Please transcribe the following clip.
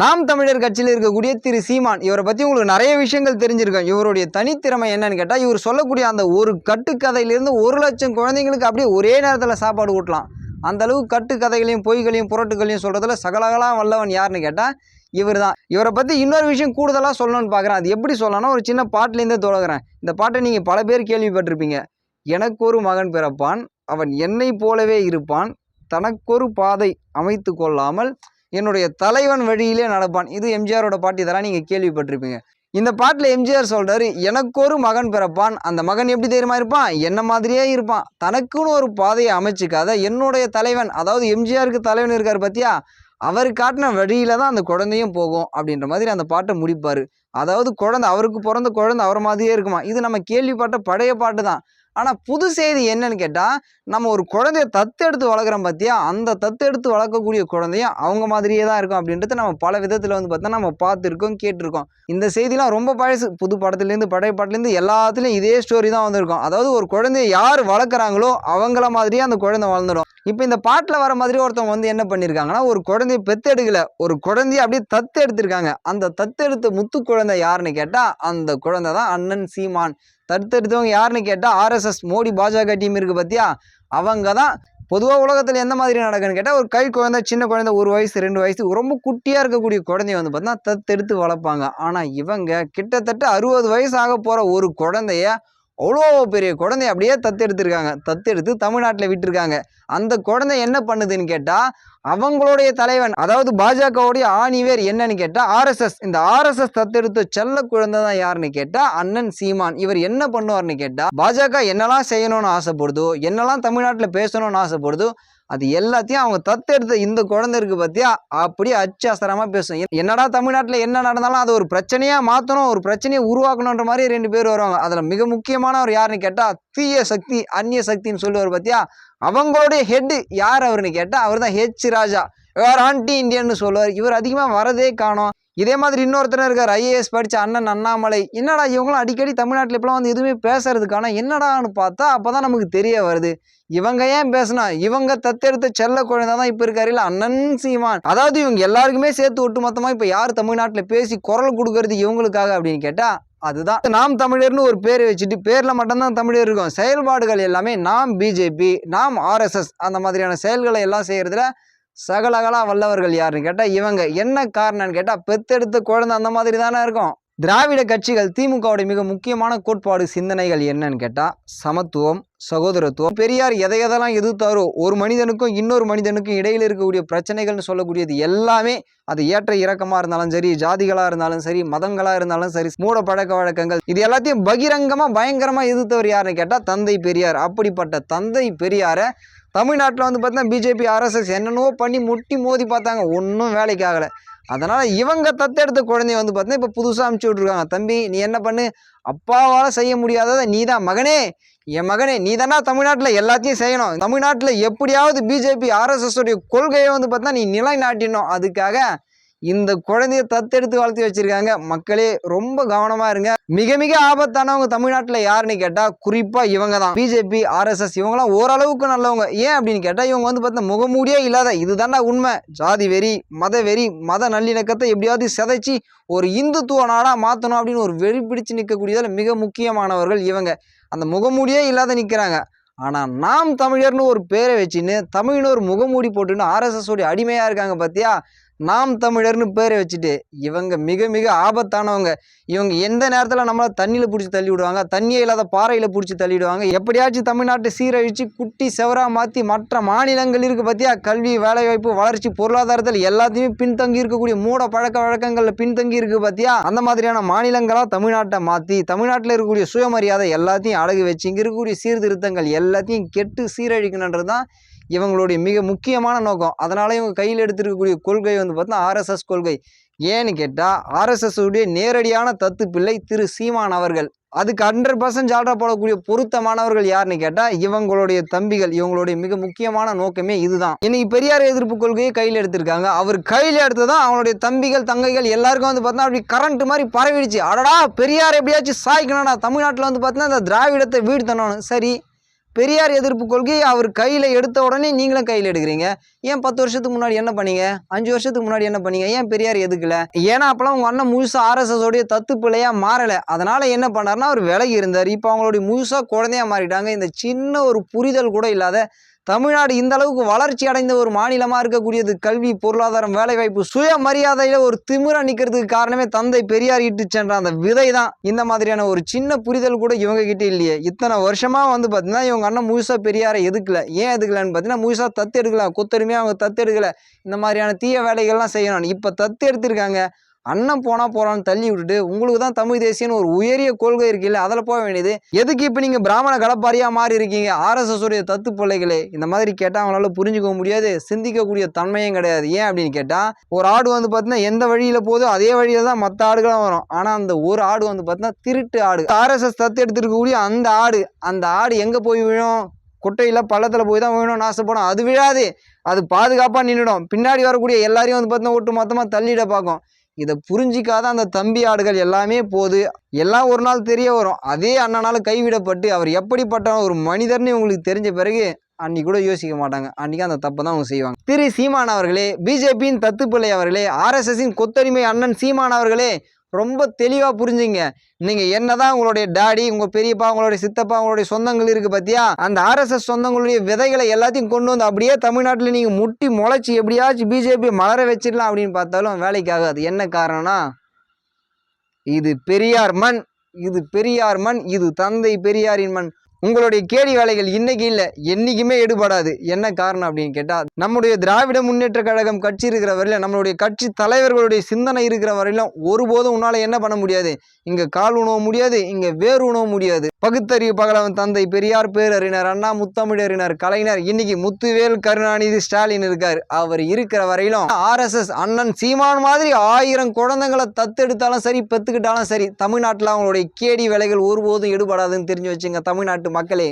நாம் தமிழர் கட்சியில் இருக்கக்கூடிய திரு சீமான் இவரை பற்றி உங்களுக்கு நிறைய விஷயங்கள் தெரிஞ்சிருக்கோம். இவருடைய தனித்திறமை என்னன்னு கேட்டால் இவர் சொல்லக்கூடிய அந்த ஒரு கட்டுக்கதையிலேருந்து ஒரு லட்சம் குழந்தைங்களுக்கு அப்படியே ஒரே நேரத்தில் சாப்பாடு ஊட்டலாம். அந்த கட்டுக்கதைகளையும் பொய்களையும் புரட்டுகளையும் சொல்கிறதுல சகலகலாம் வல்லவன் யாருன்னு கேட்டால் இவர் தான் இவரை பற்றி இன்னொரு விஷயம் கூடுதலாக சொல்லணும்னு பார்க்குறேன் அது எப்படி சொல்லணும்னா ஒரு சின்ன பாட்டிலேருந்தே தொடங்குறேன். இந்த பாட்டை நீங்கள் பல பேர் கேள்விப்பட்டிருப்பீங்க. எனக்கொரு மகன் பிறப்பான். அவன் என்னை போலவே இருப்பான். தனக்கொரு பாதை அமைத்து கொள்ளாமல் என்னுடைய தலைவன் வழியிலே நடப்பான். இது எம்ஜிஆரோட பாட்டு. இதெல்லாம் நீங்கள் கேள்விப்பட்டிருப்பீங்க. இந்த பாட்டில் எம்ஜிஆர் சொல்கிறாரு எனக்கொரு மகன் பிறப்பான். அந்த மகன் எப்படி தெரியுமா இருப்பான்? என்ன மாதிரியே இருப்பான். தனக்குன்னு ஒரு பாதையை அமைச்சிக்காத என்னுடைய தலைவன். அதாவது எம்ஜிஆருக்கு தலைவன் இருக்கார் பார்த்தியா அவர் காட்டின வழியில தான் அந்த குழந்தையும் போகும் அப்படின்ற மாதிரி அந்த பாட்டை முடிப்பார். அதாவது குழந்தை அவருக்கு பிறந்த குழந்தை அவர் மாதிரியே இருக்குமா? இது நம்ம கேள்விப்பட்ட பழைய பாட்டு தான். ஆனால் புது செய்தி என்னன்னு கேட்டால் நம்ம ஒரு குழந்தைய தத்து எடுத்து வளர்க்குறோம் பார்த்தியா அந்த தத்து எடுத்து வளர்க்கக்கூடிய குழந்தையும் அவங்க மாதிரியே தான் இருக்கும் அப்படின்றது நம்ம பல விதத்தில் வந்து பார்த்தா நம்ம பார்த்துருக்கோம் கேட்டிருக்கோம். இந்த செய்திலாம் ரொம்ப பழசு. புது படத்துலேருந்து பழைய எல்லாத்துலேயும் இதே ஸ்டோரி தான் வந்திருக்கும். அதாவது ஒரு குழந்தைய யார் வளர்க்குறாங்களோ அவங்கள மாதிரியே அந்த குழந்தை வளர்ந்துடும். இப்போ இந்த பாட்டில் வர மாதிரி ஒருத்தவங்க வந்து என்ன பண்ணியிருக்காங்கன்னா ஒரு குழந்தைய பெத்தெடுக்கல. ஒரு குழந்தைய அப்படியே தத்து எடுத்திருக்காங்க. அந்த தத்தெடுத்த முத்து குழந்தை யாருன்னு கேட்டால் அந்த குழந்தை தான் அண்ணன் சீமான். தத்தெடுத்தவங்க யாருன்னு கேட்டால் ஆர்எஸ்எஸ் மோடி பாஜக டீம் இருக்குது பார்த்தியா அவங்க தான். பொதுவாக உலகத்தில் எந்த மாதிரி நடக்குன்னு கேட்டால் ஒரு கை குழந்தை சின்ன குழந்தை ஒரு வயசு ரெண்டு வயசு ரொம்ப குட்டியாக இருக்கக்கூடிய குழந்தைய வந்து பார்த்தீங்கன்னா தத்தெடுத்து வளர்ப்பாங்க. ஆனால் இவங்க கிட்டத்தட்ட அறுபது வயசு ஆக போகிற ஒரு குழந்தைய அவ்வளோ பெரிய குழந்தைய அப்படியே தத்தெடுத்திருக்காங்க. தத்தெடுத்து தமிழ்நாட்டில் விட்டுருக்காங்க. அந்த குழந்தை என்ன பண்ணுதுன்னு கேட்டால் அவங்களுடைய தலைவன் அதாவது பாஜகவுடைய ஆணிவேர் என்னன்னு கேட்டால் ஆர்எஸ்எஸ் இந்த ஆர்எஸ்எஸ் தத்தெடுத்த செல்ல குழந்தை தான் யாருன்னு கேட்டால் அண்ணன் சீமான். இவர் என்ன பண்ணுவார்னு கேட்டால் பாஜக என்னெல்லாம் செய்யணும்னு ஆசைப்படுதோ என்னெல்லாம் தமிழ்நாட்டில் பேசணும்னு ஆசைப்படுதோ அது எல்லாத்தையும் அவங்க தத்தெடுத்த இந்த குழந்தை இருக்கு பார்த்தியா அப்படியே அச்சாசரமாக பேசும். என்னடா தமிழ்நாட்டில் என்ன நடந்தாலும் அதை ஒரு பிரச்சனையாக மாற்றணும் ஒரு பிரச்சனையை உருவாக்கணுன்ற மாதிரி ரெண்டு பேர் வருவாங்க. அதில் மிக முக்கியமானவர் யாருன்னு கேட்டால் தீய சக்தி அந்நிய சக்தின்னு சொல்லுவார் பார்த்தியா அவங்களுடைய ஹெட் யார் அவருன்னு கேட்டால் அவர் தான் ஹெச் ராஜா வேறு ஆன்டி இந்தியன்னு சொல்லுவார். இவர் அதிகமாக வரதே காணோம். இதே மாதிரி இன்னொருத்தர் இருக்கார் ஐஏஎஸ் படித்த அண்ணன் அண்ணாமலை. என்னடா இவங்களும் அடிக்கடி தமிழ்நாட்டில் இப்போலாம் வந்து எதுவுமே பேசுறதுக்கான என்னடான்னு பார்த்தா அப்போ தான் நமக்கு தெரிய வருது. இவங்க ஏன் பேசினா இவங்க தத்தெடுத்த செல்ல குழந்தை தான் இப்போ இருக்காரு. இல்லை அண்ணன் சீமான். அதாவது இவங்க எல்லாருக்குமே சேர்த்து ஒட்டுமொத்தமாக இப்போ யார் தமிழ்நாட்டில் பேசி குரல் கொடுக்கறது இவங்களுக்காக அப்படின்னு கேட்டால் அதுதான். நாம் தமிழர்னு ஒரு பேர் வச்சுட்டு பேரில் மட்டும்தான் தமிழர் இருக்கும். செயல்பாடுகள் எல்லாமே நாம் பிஜேபி நாம் ஆர்எஸ்எஸ் அந்த மாதிரியான செயல்களை எல்லாம் செய்கிறதுல சகலகலா வல்லவர்கள் யாருன்னு கேட்டால் இவங்க. என்ன காரணம்னு கேட்டால் பெத்தெடுத்த குழந்தை அந்த மாதிரி தானே இருக்கும். திராவிட கட்சிகள் திமுகவுடைய மிக முக்கியமான கோட்பாடு சிந்தனைகள் என்னன்னு கேட்டால் சமத்துவம் சகோதரத்துவம். பெரியார் எதை எதெல்லாம் எதிர்த்தாரோ ஒரு மனிதனுக்கும் இன்னொரு மனிதனுக்கும் இடையில் இருக்கக்கூடிய பிரச்சனைகள்னு சொல்லக்கூடியது எல்லாமே அது ஏற்ற இறக்கமாக இருந்தாலும் சரி ஜாதிகளாக இருந்தாலும் சரி மதங்களாக இருந்தாலும் சரி மூட பழக்க வழக்கங்கள். இது எல்லாத்தையும் பகிரங்கமாக பயங்கரமாக எதிர்த்தவர் யாருன்னு கேட்டால் தந்தை பெரியார். அப்படிப்பட்ட தந்தை பெரியாரை தமிழ்நாட்டில் வந்து பார்த்தீங்கன்னா பிஜேபி ஆர்எஸ்எஸ் என்னென்னவோ பண்ணி முட்டி மோதி பார்த்தாங்க. ஒன்றும் வேலைக்கு ஆகலை. அதனால் இவங்க தத்தெடுத்த குழந்தைய வந்து பார்த்தீங்கன்னா இப்போ புதுசாக அமுச்சு விட்ருக்காங்க தம்பி நீ என்ன பண்ணு? அப்பாவால் செய்ய முடியாததை நீ தான் மகனே என் மகனே நீ தானா தமிழ்நாட்டில் எல்லாத்தையும் செய்யணும். தமிழ்நாட்டில் எப்படியாவது பிஜேபி ஆர்எஸ்எஸ் உடைய கொள்கையை வந்து பார்த்தா நீ நிலைநாட்டிடணும். அதுக்காக இந்த குழந்தைய தத்தெடுத்து வளர்த்து வச்சிருக்காங்க. மக்களே ரொம்ப கவனமா இருங்க. மிக மிக ஆபத்தானவங்க தமிழ்நாட்டில் யாருன்னு கேட்டால் குறிப்பாக இவங்க தான் பிஜேபி ஆர்எஸ்எஸ் இவங்கலாம் ஓரளவுக்கு நல்லவங்க. ஏன் அப்படின்னு கேட்டால் இவங்க வந்து பார்த்தா முகமூடியே இல்லாத இதுதான்டா உண்மை. ஜாதி வெறி மத வெறி மத நல்லிணக்கத்தை எப்படியாவது சிதைச்சி ஒரு இந்துத்துவ நாடாக மாற்றணும் அப்படின்னு ஒரு வெறி பிடிச்சு நிற்கக்கூடியதில் மிக முக்கியமானவர்கள் இவங்க. அந்த முகமூடியே இல்லாத நிற்கிறாங்க ஆனால் நாம் தமிழர்னு ஒரு பேரை வச்சுன்னு தமிழ்னு ஒரு முகமூடி போட்டுன்னு ஆர்எஸ்எஸோடைய அடிமையாக இருக்காங்க பார்த்தியா நாம் தமிழர்னு பேரை வச்சுட்டு இவங்க மிக மிக ஆபத்தானவங்க. இவங்க எந்த நேரத்தில் நம்மளை தண்ணியில் பிடிச்சி தள்ளி விடுவாங்க தண்ணியே இல்லாத பாறையில் பிடிச்சி தள்ளிவிடுவாங்க? எப்படியாச்சும் தமிழ்நாட்டை சீரழித்து குட்டி செவராக மாற்றி மற்ற மாநிலங்கள் இருக்குது பார்த்தியா கல்வி வேலைவாய்ப்பு வளர்ச்சி பொருளாதாரத்தில் எல்லாத்தையுமே பின்தங்கி இருக்கக்கூடிய மூட பழக்க வழக்கங்களில் பின்தங்கி இருக்குது பார்த்தியா அந்த மாதிரியான மாநிலங்களாக தமிழ்நாட்டை மாற்றி தமிழ்நாட்டில் இருக்கக்கூடிய சுயமரியாதை எல்லாத்தையும் அழகு வச்சு இங்கே இருக்கக்கூடிய சீர்திருத்தங்கள் எல்லாத்தையும் கெட்டு சீரழிக்கணுன்றது தான் இவங்களுடைய மிக முக்கியமான நோக்கம். அதனால் இவங்க கையில் எடுத்திருக்கக்கூடிய கொள்கை வந்து பார்த்தீங்கன்னா ஆர்எஸ்எஸ் கொள்கை. ஏன்னு கேட்டால் ஆர்எஸ்எஸ்ஸுடைய நேரடியான தத்து பிள்ளை திரு சீமான் அவர்கள். அதுக்கு ஹண்ட்ரட் பர்சன்ட் ஜால்ரா போடக்கூடிய பொருத்தமானவர்கள் யாருன்னு கேட்டால் இவங்களுடைய தம்பிகள். இவங்களுடைய மிக முக்கியமான நோக்கமே இதுதான். இன்னைக்கு பெரியார் எதிர்ப்பு கொள்கையை கையில் எடுத்திருக்காங்க. அவர் கையில் எடுத்ததான் அவங்களுடைய தம்பிகள் தங்கைகள் எல்லாருக்கும் வந்து பார்த்தா அப்படி கரண்ட் மாதிரி பரவிடுச்சு. அடடா பெரியார் எப்படியாச்சும் சாய்க்கணும்டா. தமிழ்நாட்டில் வந்து பார்த்தீங்கன்னா இந்த திராவிடத்தை வீடு தண்ணணும் சரி பெரியார் எதிர்ப்பு கொள்கையை அவர் கையில் எடுத்த உடனே நீங்களும் கையில் எடுக்கிறீங்க. ஏன் பத்து வருஷத்துக்கு முன்னாடி என்ன பண்ணீங்க? அஞ்சு வருஷத்துக்கு முன்னாடி என்ன பண்ணீங்க? ஏன் பெரியார் எதுக்கல? ஏன்னா அப்போலாம் உங்கள் அண்ணன் முழுசாக ஆர்எஸ்எஸோடைய தத்து பிள்ளையாக மாறலை. அதனால் என்ன பண்ணாருன்னா அவர் விலகி இருந்தார். இப்போ அவங்களுடைய முழுசாக குழந்தையா மாறிட்டாங்க. இந்த சின்ன ஒரு புரிதல் கூட இல்லாத தமிழ்நாடு இந்த அளவுக்கு வளர்ச்சி அடைந்த ஒரு மாநிலமாக இருக்கக்கூடியது கல்வி பொருளாதாரம் வேலைவாய்ப்பு சுயமரியாதையில் ஒரு திமிர நிற்கிறதுக்கு காரணமே தந்தை பெரியார் இட்டு சென்ற அந்த விதை தான் இந்த மாதிரியான ஒரு சின்ன புரிதல் கூட இவங்க கிட்டே இல்லையே. இத்தனை வருஷமாக வந்து பார்த்தீங்கன்னா இவங்க அண்ணன் முழுசாக பெரியாரை எதுக்கல? ஏன் எதுக்கலன்னு பார்த்தீங்கன்னா முழுசாக தத்து எடுக்கலாம் கொத்தருமையாக அவங்க தத்து எடுக்கல இந்த மாதிரியான தீய வேலைகள்லாம் செய்யணும் இப்போ தத்து எடுத்திருக்காங்க அண்ணன் போனால் போகிறான்னு தள்ளி விட்டுட்டு உங்களுக்கு தான் தமிழ் தேசியன்னு ஒரு உயரிய கொள்கை இருக்குல்ல அதில் போக வேண்டியது. எதுக்கு இப்போ நீங்கள் பிராமண கடப்பாரியாக மாறி இருக்கீங்க? ஆர்எஸ்எஸ் உடைய தத்து பிள்ளைகளே. இந்த மாதிரி கேட்டால் அவங்களால புரிஞ்சுக்க முடியாது சிந்திக்கக்கூடிய தன்மையும் கிடையாது. ஏன் அப்படின்னு கேட்டால் ஒரு ஆடு வந்து பார்த்தீங்கன்னா எந்த வழியில் போதோ அதே வழியில் தான் மற்ற ஆடுகளும் வரும். ஆனால் அந்த ஒரு ஆடு வந்து பார்த்தீங்கன்னா திருட்டு ஆடு. ஆர்எஸ்எஸ் தத்து எடுத்துருக்கக்கூடிய அந்த ஆடு அந்த ஆடு எங்கே போய் விழும்? குட்டையில் பள்ளத்தில் போய் தான் விழணும்னு ஆசைப்படும். அது விழாது. அது பாதுகாப்பாக நின்றுடும் பின்னாடி வரக்கூடிய எல்லாரையும் வந்து பார்த்தீங்கன்னா ஒட்டு மொத்தமாக தள்ளிட பார்க்கும். இதை புரிஞ்சிக்காத அந்த தம்பி ஆடுகள் எல்லாமே போது எல்லாம் ஒரு நாள் தெரிய வரும். அதே அண்ணனால் கைவிடப்பட்டு அவர் எப்படிப்பட்ட ஒரு மனிதர்னு உங்களுக்கு தெரிஞ்ச பிறகு அன்னைக்கு கூட யோசிக்க மாட்டாங்க. அன்னைக்கு அந்த தப்பை தான் அவங்க செய்வாங்க. திரு சீமான் அவர்களே பிஜேபியின் தத்துப்பிள்ளை அவர்களே ஆர்எஸ்எஸ்ஸின் கொத்தடிமை அண்ணன் சீமான் அவர்களே ரொம்ப தெளிவாக புரிஞ்சுங்க. நீங்கள் என்னதான் உங்களுடைய டாடி உங்கள் பெரியப்பா உங்களுடைய சித்தப்பா உங்களுடைய சொந்தங்கள் இருக்குது பார்த்தியா அந்த ஆர்எஸ்எஸ் சொந்தங்களுடைய விதைகளை எல்லாத்தையும் கொண்டு வந்து அப்படியே தமிழ்நாட்டில் நீங்கள் முட்டி முளைச்சி எப்படியாச்சும் பிஜேபி மலர வச்சிடலாம் அப்படின்னு பார்த்தாலும் வேலைக்காகாது என்ன காரணம்னா இது பெரியார் மண் இது பெரியார் மண் இது தந்தை பெரியாரின் மண். உங்களுடைய கேடி வேலைகள் இன்னைக்கு இல்லை என்னைக்குமே எடுபடாது. என்ன காரணம் அப்படின்னு கேட்டால் நம்முடைய திராவிட முன்னேற்ற கழகம் கட்சி இருக்கிற வரையிலும் நம்மளுடைய கட்சி தலைவர்களுடைய சிந்தனை இருக்கிற வரையிலும் ஒருபோதும் உன்னால் என்ன பண்ண முடியாது. இங்கே கால் உணவ முடியாது இங்கே வேறு உணவ முடியாது. பகுத்தறிவு பகலவன் தந்தை பெரியார் பேரறிஞர் அண்ணா முத்தமிழறிஞர் கலைஞர் இன்னைக்கு முத்துவேல் கருணாநிதி ஸ்டாலின் இருக்கார். அவர் இருக்கிற வரையிலும் ஆர்எஸ்எஸ் அண்ணன் சீமான் மாதிரி ஆயிரம் குழந்தைங்களை தத்தெடுத்தாலும் சரி பெத்துக்கிட்டாலும் சரி தமிழ்நாட்டில் அவங்களுடைய கேடி வேலைகள் ஒருபோதும் எடுபடாதுன்னு தெரிஞ்சு வச்சுங்க தமிழ்நாட்டு மக்களே